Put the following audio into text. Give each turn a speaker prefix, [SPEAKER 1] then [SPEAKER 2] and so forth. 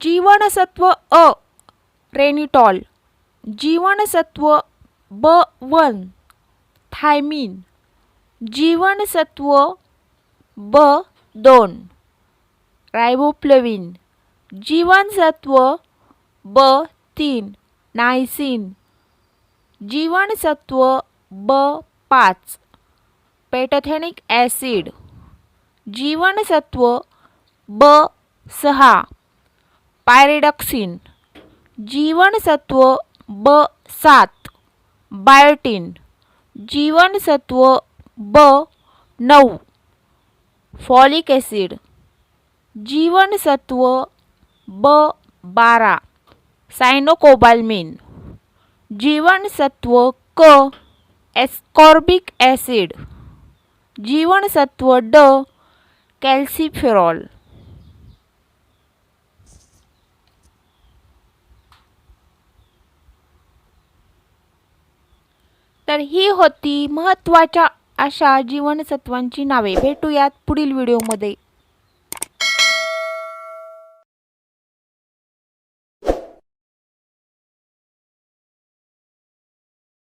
[SPEAKER 1] जीवनसत्व अ रेनिटॉल. जीवनसत्व ब वन. थायमिन. जीवनसत्व ब दोन. रायबोप्लविन जीवनसत्व ब तीन. नायसिन. जीवनसत्व ब पाच. Pantothenic acid. जीवनसत्व ब सहा. पायरेडॉक्सिन जीवनसत्व ब सात बायोटीन जीवनसत्व ब नऊ फॉलिक ॲसिड जीवनसत्व ब बारा सायनोकोबाल्मिन जीवनसत्व क एस्कॉर्बिक ॲसिड जीवनसत्व ड कॅल्सिफेरॉल. तर ही होती महत्त्वाच्या अशा जीवनसत्वांची नावे. भेटूयात पुढील व्हिडिओमध्ये.